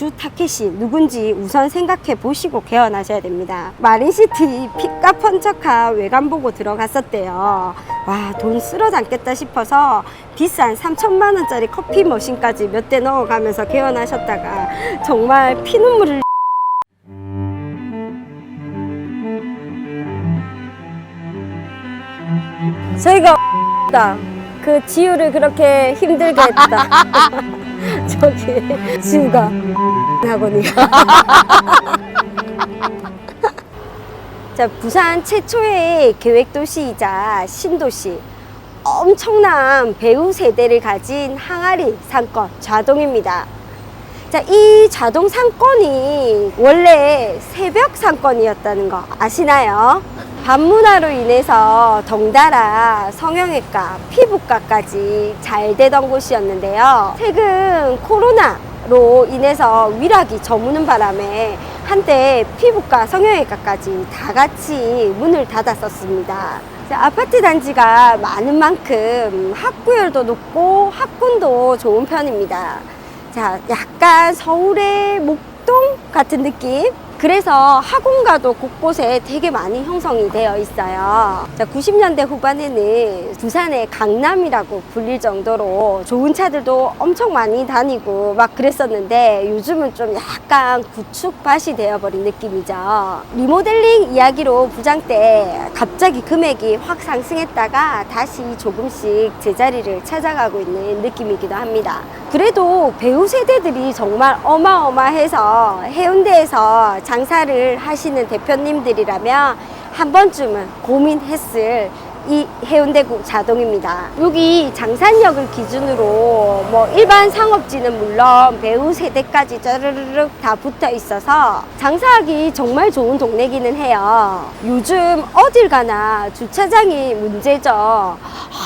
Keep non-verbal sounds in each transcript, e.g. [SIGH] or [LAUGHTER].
주 타켓이 누군지 우선 생각해 보시고 개원하셔야 됩니다. 마린시티 픽과 펀척한 외관 보고 들어갔었대요. 와, 돈 쓸어 담겠다 싶어서 비싼 3천만 원짜리 커피 머신까지 몇 대 넣어가면서 개원하셨다가 정말 피눈물을 저희가 [LAUGHS] 다그 지우를 그렇게 힘들게 했다. [LAUGHS] [LAUGHS] 저기 지우가 학원이야. [LAUGHS] 자, 부산 최초의 계획도시이자 신도시. 엄청난 배우 세대를 가진 항아리 상권 좌동입니다. 자, 이 자동 상권이 원래 새벽 상권이었다는 거 아시나요? 반문화로 인해서 덩달아 성형외과, 피부과까지 잘 되던 곳이었는데요. 최근 코로나 로 인해서 위락이 저무는 바람에 한때 피부과, 성형외과까지 다 같이 문을 닫았었습니다. 자, 아파트 단지가 많은 만큼 학구열도 높고 학군도 좋은 편입니다. 자, 약간 서울의 목동 같은 느낌? 그래서 학원가도 곳곳에 되게 많이 형성이 되어 있어요. 자, 90년대 후반에는 부산의 강남이라고 불릴 정도로 좋은 차들도 엄청 많이 다니고 막 그랬었는데 요즘은 좀 약간 구축밭이 되어버린 느낌이죠. 리모델링 이야기로 부장 때 갑자기 금액이 확 상승했다가 다시 조금씩 제자리를 찾아가고 있는 느낌이기도 합니다. 그래도 배우 세대들이 정말 어마어마해서 해운대에서 장사를 하시는 대표님들이라면 한 번쯤은 고민했을 이 해운대구 자동입니다. 여기 장산역을 기준으로 뭐 일반 상업지는 물론 배우 세대까지 짜르르륵 다 붙어 있어서 장사하기 정말 좋은 동네기는 해요. 요즘 어딜 가나 주차장이 문제죠.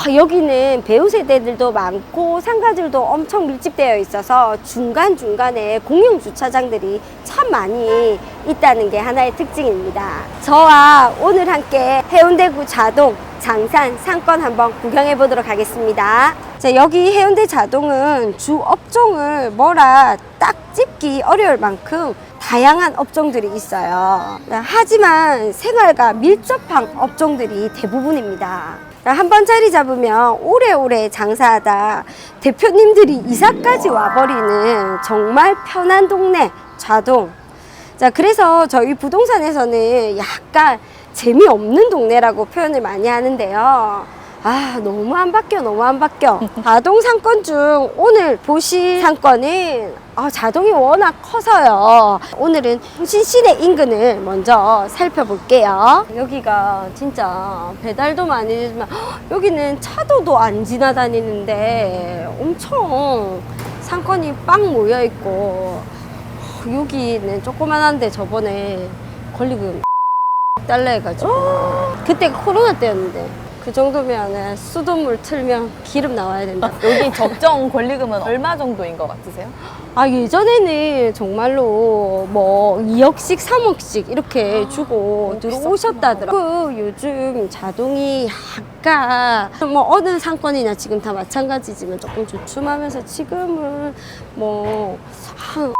아, 여기는 배우 세대들도 많고 상가들도 엄청 밀집되어 있어서 중간중간에 공용 주차장들이 참 많이 있다는 게 하나의 특징입니다. 저와 오늘 함께 해운대구 자동 장산 상권 한번 구경해 보도록 하겠습니다. 자, 여기 해운대 자동은 주 업종을 뭐라 딱 찝기 어려울 만큼 다양한 업종들이 있어요. 하지만 생활과 밀접한 업종들이 대부분입니다. 한 번 자리 잡으면 오래오래 장사하다 대표님들이 이사까지 와버리는 정말 편한 동네 자동. 자, 그래서 저희 부동산에서는 약간 재미없는 동네라고 표현을 많이 하는데요. 아, 너무 안 바뀌어, 너무 안 바뀌어. [LAUGHS] 자동 상권 중 오늘 보실 상권은 아, 자동이 워낙 커서요. 오늘은 신시내 인근을 먼저 살펴볼게요. 여기가 진짜 배달도 많이 되지만 헉, 여기는 차도도 안 지나다니는데 엄청 상권이 빵 모여 있고 여기는 조그만한데 저번에 권리금 달러 [LAUGHS] 해가지고 그때 코로나 때였는데 그 정도면 수돗물 틀면 기름 나와야 된다. [LAUGHS] 여기 적정 권리금은 얼마 정도인 것 같으세요? 아 예전에는 정말로 뭐 2억씩 3억씩 이렇게 주고 들어오셨다더라. 그 요즘 자동이 약간 뭐 어느 상권이나 지금 다 마찬가지지만 조금 주춤하면서 지금은 뭐한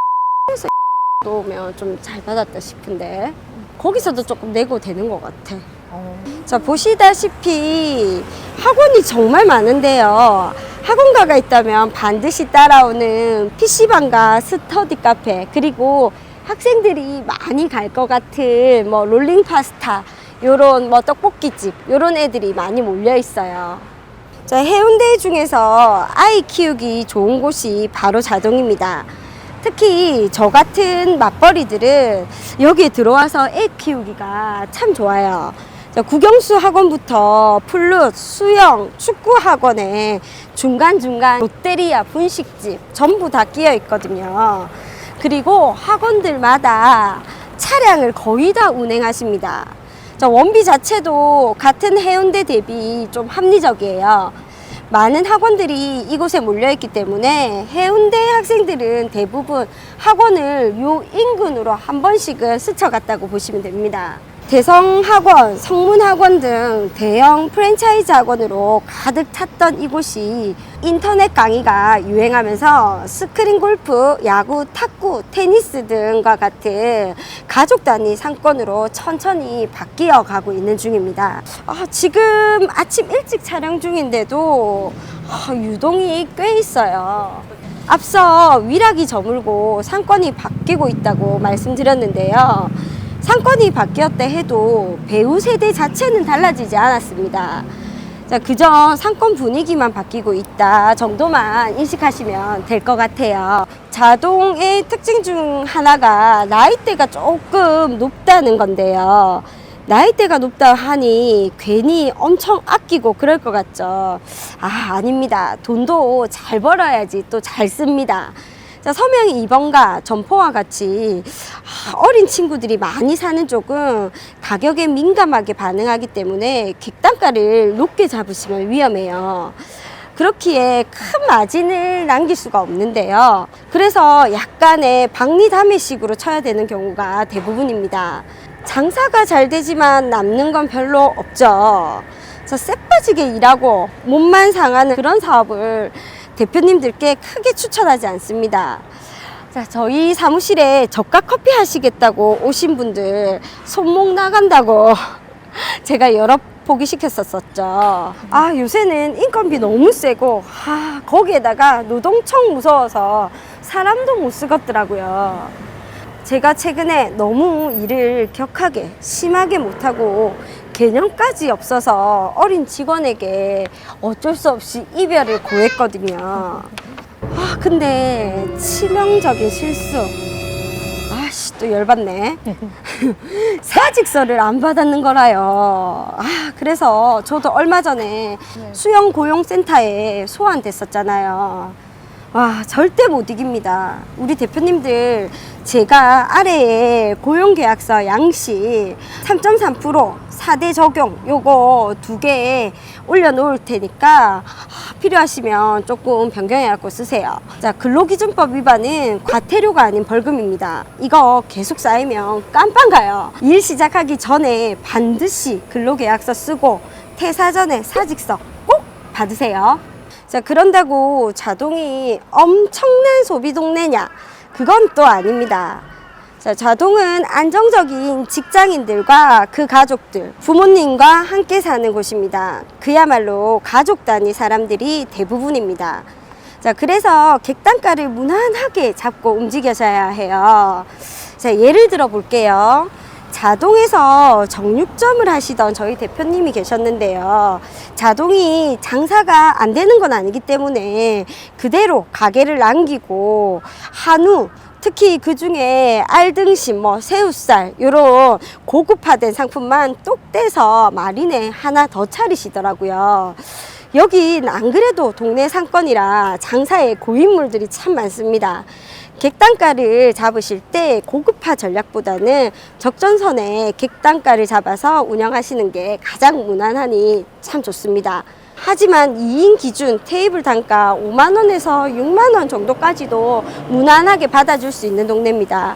도면 [LAUGHS] 좀 잘 받았다 싶은데 거기서도 조금 내고 되는 것 같아. 자, 보시다시피 학원이 정말 많은데요. 학원가가 있다면 반드시 따라오는 PC방과 스터디 카페, 그리고 학생들이 많이 갈 것 같은 뭐 롤링 파스타, 요런 뭐 떡볶이집, 요런 애들이 많이 몰려 있어요. 자, 해운대 중에서 아이 키우기 좋은 곳이 바로 자동입니다. 특히 저 같은 맞벌이들은 여기에 들어와서 애 키우기가 참 좋아요. 자, 국영수 학원부터 플룻, 수영, 축구 학원에 중간중간 롯데리아 분식집 전부 다 끼어 있거든요. 그리고 학원들마다 차량을 거의 다 운행하십니다. 자, 원비 자체도 같은 해운대 대비 좀 합리적이에요. 많은 학원들이 이곳에 몰려있기 때문에 해운대 학생들은 대부분 학원을 요 인근으로 한 번씩은 스쳐갔다고 보시면 됩니다. 대성학원, 성문학원 등 대형 프랜차이즈 학원으로 가득 찼던 이곳이 인터넷 강의가 유행하면서 스크린 골프, 야구, 탁구, 테니스 등과 같은 가족 단위 상권으로 천천히 바뀌어 가고 있는 중입니다. 아, 지금 아침 일찍 촬영 중인데도 아, 유동이 꽤 있어요. 앞서 위락이 저물고 상권이 바뀌고 있다고 말씀드렸는데요. 상권이 바뀌었다 해도 배우 세대 자체는 달라지지 않았습니다. 자, 그저 상권 분위기만 바뀌고 있다 정도만 인식하시면 될 것 같아요. 자동의 특징 중 하나가 나이대가 조금 높다는 건데요. 나이대가 높다 하니 괜히 엄청 아끼고 그럴 것 같죠. 아, 아닙니다. 돈도 잘 벌어야지 또 잘 씁니다. 자, 서명이 2번과 점포와 같이 아, 어린 친구들이 많이 사는 쪽은 가격에 민감하게 반응하기 때문에 객단가를 높게 잡으시면 위험해요. 그렇기에 큰 마진을 남길 수가 없는데요. 그래서 약간의 박리담회식으로 쳐야 되는 경우가 대부분입니다. 장사가 잘 되지만 남는 건 별로 없죠. 저 쎄빠지게 일하고 몸만 상하는 그런 사업을 대표님들께 크게 추천하지 않습니다. 자, 저희 사무실에 저가 커피 하시겠다고 오신 분들 손목 나간다고 [LAUGHS] 제가 여러 포기 시켰었었죠. 아, 요새는 인건비 너무 세고, 아, 거기에다가 노동청 무서워서 사람도 못 쓰겠더라고요. 제가 최근에 너무 일을 격하게, 심하게 못하고, 개념까지 없어서 어린 직원에게 어쩔 수 없이 이별을 고했거든요. 아, 근데 치명적인 실수. 아씨, 또 열받네. [LAUGHS] 사직서를 안 받았는 거라요. 아, 그래서 저도 얼마 전에 수영 고용센터에 소환됐었잖아요. 와, 절대 못 이깁니다. 우리 대표님들, 제가 아래에 고용계약서 양식 3.3% 4대 적용 요거 두 개 올려놓을 테니까 아, 필요하시면 조금 변경해갖고 쓰세요. 자, 근로기준법 위반은 과태료가 아닌 벌금입니다. 이거 계속 쌓이면 깜빵 가요. 일 시작하기 전에 반드시 근로계약서 쓰고 퇴사 전에 사직서 꼭 받으세요. 자, 그런다고 자동이 엄청난 소비 동네냐? 그건 또 아닙니다. 자, 자동은 안정적인 직장인들과 그 가족들, 부모님과 함께 사는 곳입니다. 그야말로 가족 단위 사람들이 대부분입니다. 자, 그래서 객단가를 무난하게 잡고 움직여셔야 해요. 자, 예를 들어 볼게요. 자동에서 정육점을 하시던 저희 대표님이 계셨는데요. 자동이 장사가 안 되는 건 아니기 때문에 그대로 가게를 남기고 한우 특히 그 중에 알등심, 뭐 새우살 이런 고급화된 상품만 똑 떼서 마린에 하나 더 차리시더라고요. 여긴 안 그래도 동네 상권이라 장사에 고인물들이 참 많습니다. 객단가를 잡으실 때 고급화 전략보다는 적전선에 객단가를 잡아서 운영하시는 게 가장 무난하니 참 좋습니다. 하지만 2인 기준 테이블 단가 5만원에서 6만원 정도까지도 무난하게 받아줄 수 있는 동네입니다.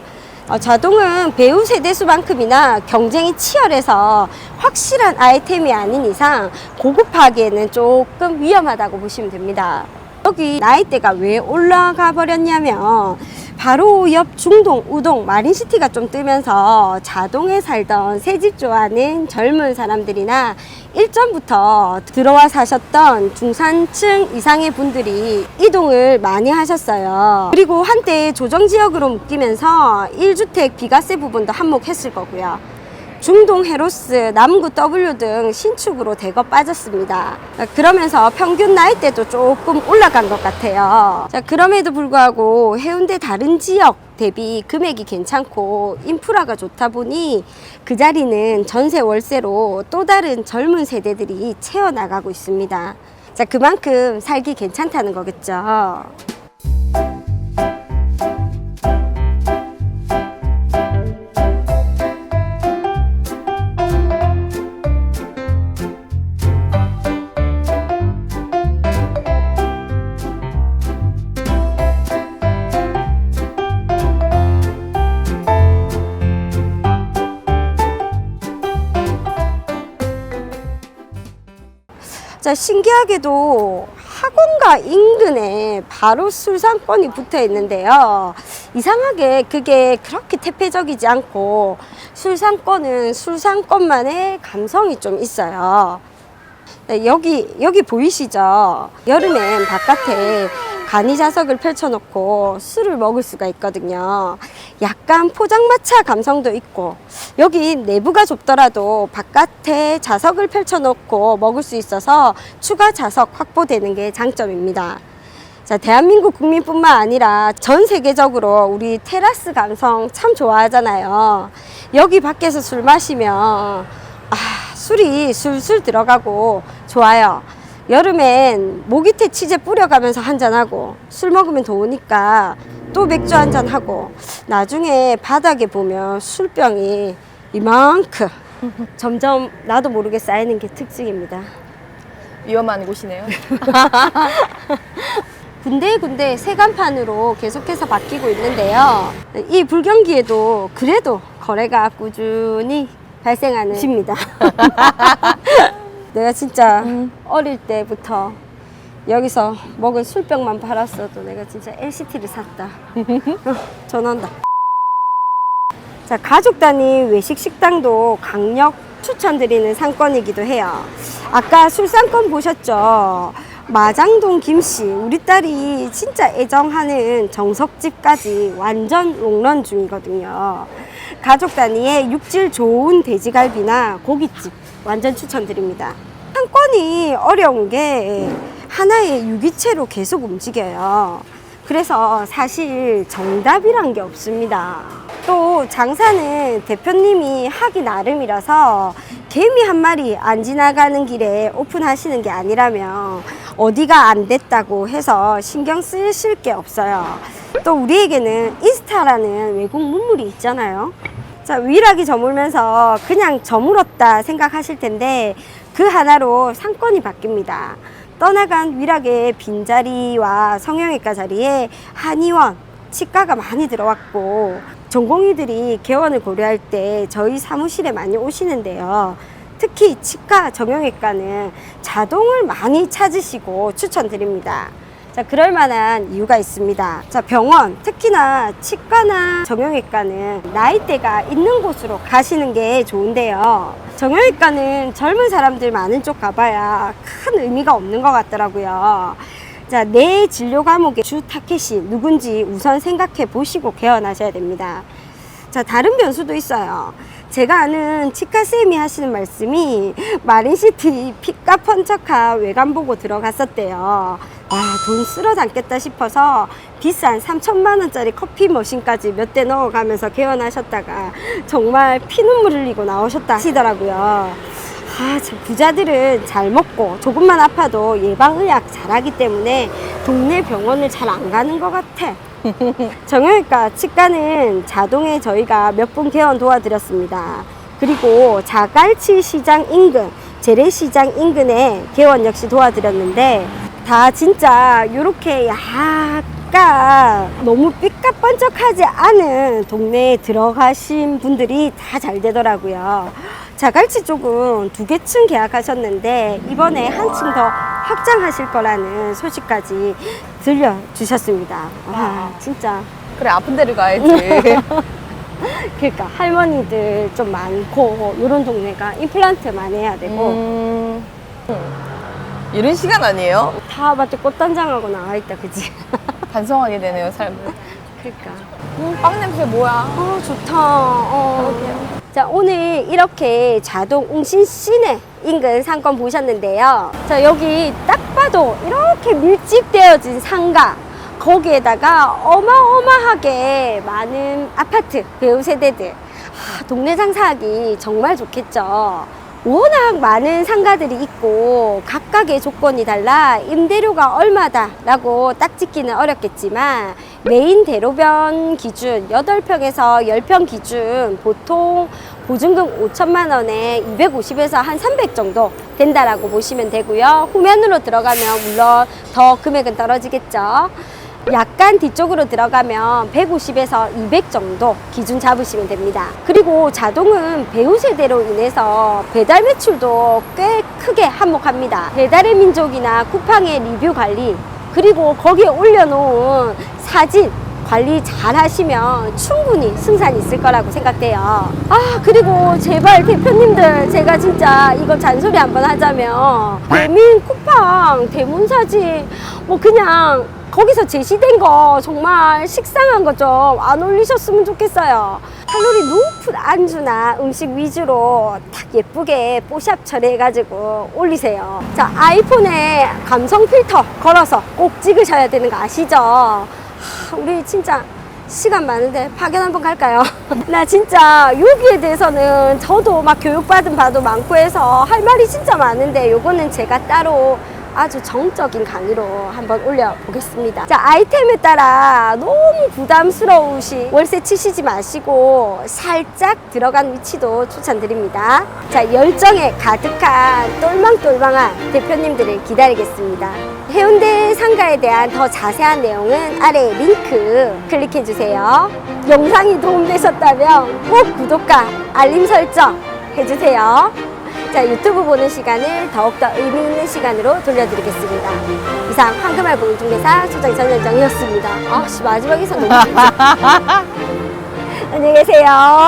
어, 자동은 배우 세대수만큼이나 경쟁이 치열해서 확실한 아이템이 아닌 이상 고급하기에는 조금 위험하다고 보시면 됩니다. 여기 나이대가 왜 올라가 버렸냐면 바로 옆 중동, 우동, 마린시티가 좀 뜨면서 자동에 살던 새집 좋아하는 젊은 사람들이나 일전부터 들어와 사셨던 중산층 이상의 분들이 이동을 많이 하셨어요. 그리고 한때 조정지역으로 묶이면서 1주택 비과세 부분도 한몫했을 거고요. 중동 헤로스, 남구 W 등 신축으로 대거 빠졌습니다. 그러면서 평균 나이대도 조금 올라간 것 같아요. 자, 그럼에도 불구하고 해운대 다른 지역 대비 금액이 괜찮고 인프라가 좋다 보니 그 자리는 전세 월세로 또 다른 젊은 세대들이 채워나가고 있습니다. 자, 그만큼 살기 괜찮다는 거겠죠. 자, 신기하게도 학원과 인근에 바로 술상권이 붙어 있는데요. 이상하게 그게 그렇게 태폐적이지 않고 술상권은 술상권만의 감성이 좀 있어요. 네, 여기 여기 보이시죠? 여름엔 바깥에 간이 자석을 펼쳐놓고 술을 먹을 수가 있거든요. 약간 포장마차 감성도 있고 여기 내부가 좁더라도 바깥에 자석을 펼쳐놓고 먹을 수 있어서 추가 자석 확보되는 게 장점입니다. 자, 대한민국 국민뿐만 아니라 전 세계적으로 우리 테라스 감성 참 좋아하잖아요. 여기 밖에서 술 마시면 아, 술이 술술 들어가고 좋아요. 여름엔 모기태 치즈 뿌려가면서 한잔하고 술 먹으면 더우니까 또 맥주 한잔하고 나중에 바닥에 보면 술병이 이만큼 [LAUGHS] 점점 나도 모르게 쌓이는 게 특징입니다. 위험한 곳이네요. [LAUGHS] 군데군데 세간판으로 계속해서 바뀌고 있는데요. 이 불경기에도 그래도 거래가 꾸준히 발생하는 곳입니다. [LAUGHS] 내가 진짜 음. 어릴 때부터 여기서 먹은 술병만 팔았어도 내가 진짜 LCT를 샀다. [LAUGHS] 어, 전화한다. 자, 가족 단위 외식 식당도 강력 추천드리는 상권이기도 해요. 아까 술상권 보셨죠? 마장동 김씨, 우리 딸이 진짜 애정하는 정석집까지 완전 롱런 중이거든요. 가족 단위의 육질 좋은 돼지갈비나 고깃집 완전 추천드립니다. 상권이 어려운 게 하나의 유기체로 계속 움직여요. 그래서 사실 정답이란 게 없습니다. 또 장사는 대표님이 하기 나름이라서 개미 한 마리 안 지나가는 길에 오픈하시는 게 아니라면 어디가 안 됐다고 해서 신경 쓰실 게 없어요. 또 우리에게는 인스타라는 외국 문물이 있잖아요. 자, 위락이 저물면서 그냥 저물었다 생각하실 텐데 그 하나로 상권이 바뀝니다. 떠나간 위락의 빈자리와 성형외과 자리에 한의원, 치과가 많이 들어왔고 전공의들이 개원을 고려할 때 저희 사무실에 많이 오시는데요. 특히 치과 정형외과는 자동을 많이 찾으시고 추천드립니다. 자, 그럴 만한 이유가 있습니다. 자, 병원, 특히나 치과나 정형외과는 나이대가 있는 곳으로 가시는 게 좋은데요. 정형외과는 젊은 사람들 많은 쪽 가봐야 큰 의미가 없는 것 같더라고요. 자, 내 진료 과목의 주 타켓이 누군지 우선 생각해 보시고 개원하셔야 됩니다. 자, 다른 변수도 있어요. 제가 아는 치과쌤이 하시는 말씀이 마린시티 피카 펀척한 외관 보고 들어갔었대요. 와, 돈 쓸어 담겠다 싶어서 비싼 3천만 원짜리 커피 머신까지 몇 대 넣어가면서 개원하셨다가 정말 피눈물 흘리고 나오셨다 하시더라고요. 아, 참 부자들은 잘 먹고 조금만 아파도 예방의학 잘하기 때문에 동네 병원을 잘 안 가는 것 같아. [LAUGHS] 정형외과 치과는 자동에 저희가 몇 분 개원 도와드렸습니다. 그리고 자갈치 시장 인근, 재래시장 인근에 개원 역시 도와드렸는데 다 진짜 이렇게 약간 너무 삐까뻔쩍하지 않은 동네에 들어가신 분들이 다 잘 되더라고요. 자갈치 쪽은 두 개 층 계약하셨는데 이번에 한 층 더 확장하실 거라는 소식까지 들려주셨습니다. 와, 진짜. 그래 아픈 데를 가야지. [LAUGHS] 그러니까 할머니들 좀 많고 이런 동네가 임플란트 많이 해야 되고 음, 이런 시간 아니에요? 다 마치 꽃단장하고 나와 있다, 그지? 반성하게 [LAUGHS] 되네요 삶을. 그러니까. 음, 빵 냄새 뭐야? 어, 좋다. 어. 자, 오늘 이렇게 자동 웅신 시내 인근 상권 보셨는데요. 자, 여기 딱 봐도 이렇게 밀집되어진 상가. 거기에다가 어마어마하게 많은 아파트, 배우 세대들. 아, 동네 장사하기 정말 좋겠죠. 워낙 많은 상가들이 있고 각각의 조건이 달라 임대료가 얼마다라고 딱 짓기는 어렵겠지만 메인 대로변 기준 8평에서 10평 기준 보통 보증금 5천만 원에 250에서 한 300 정도 된다라고 보시면 되고요. 후면으로 들어가면 물론 더 금액은 떨어지겠죠. 약간 뒤쪽으로 들어가면 150에서 200 정도 기준 잡으시면 됩니다. 그리고 자동은 배우 세대로 인해서 배달 매출도 꽤 크게 한몫합니다. 배달의 민족이나 쿠팡의 리뷰 관리 그리고 거기에 올려놓은 사진 관리 잘 하시면 충분히 승산이 있을 거라고 생각돼요. 아, 그리고 제발 대표님들, 제가 진짜 이거 잔소리 한번 하자면, 대민 쿠팡, 대문사지, 뭐 그냥 거기서 제시된 거 정말 식상한 거 좀 안 올리셨으면 좋겠어요. 칼로리 높은 안주나 음식 위주로 딱 예쁘게 뽀샵 처리해가지고 올리세요. 자, 아이폰에 감성 필터 걸어서 꼭 찍으셔야 되는 거 아시죠? 하, 우리 진짜 시간 많은데 파견 한번 갈까요? [LAUGHS] 나 진짜 여기에 대해서는 저도 막 교육받은 바도 많고 해서 할 말이 진짜 많은데 요거는 제가 따로 아주 정적인 강의로 한번 올려보겠습니다. 자, 아이템에 따라 너무 부담스러우시 월세 치시지 마시고 살짝 들어간 위치도 추천드립니다. 자, 열정에 가득한 똘망똘망한 대표님들을 기다리겠습니다. 해운대 상가에 대한 더 자세한 내용은 아래 링크 클릭해 주세요. 영상이 도움되셨다면 꼭 구독과 알림 설정 해주세요. 자, 유튜브 보는 시간을 더욱더 의미 있는 시간으로 돌려드리겠습니다. 이상 황금알 공중대사 소장 전현정이었습니다. 아, 씨, 마지막에서 너무. [LAUGHS] 안녕히 계세요.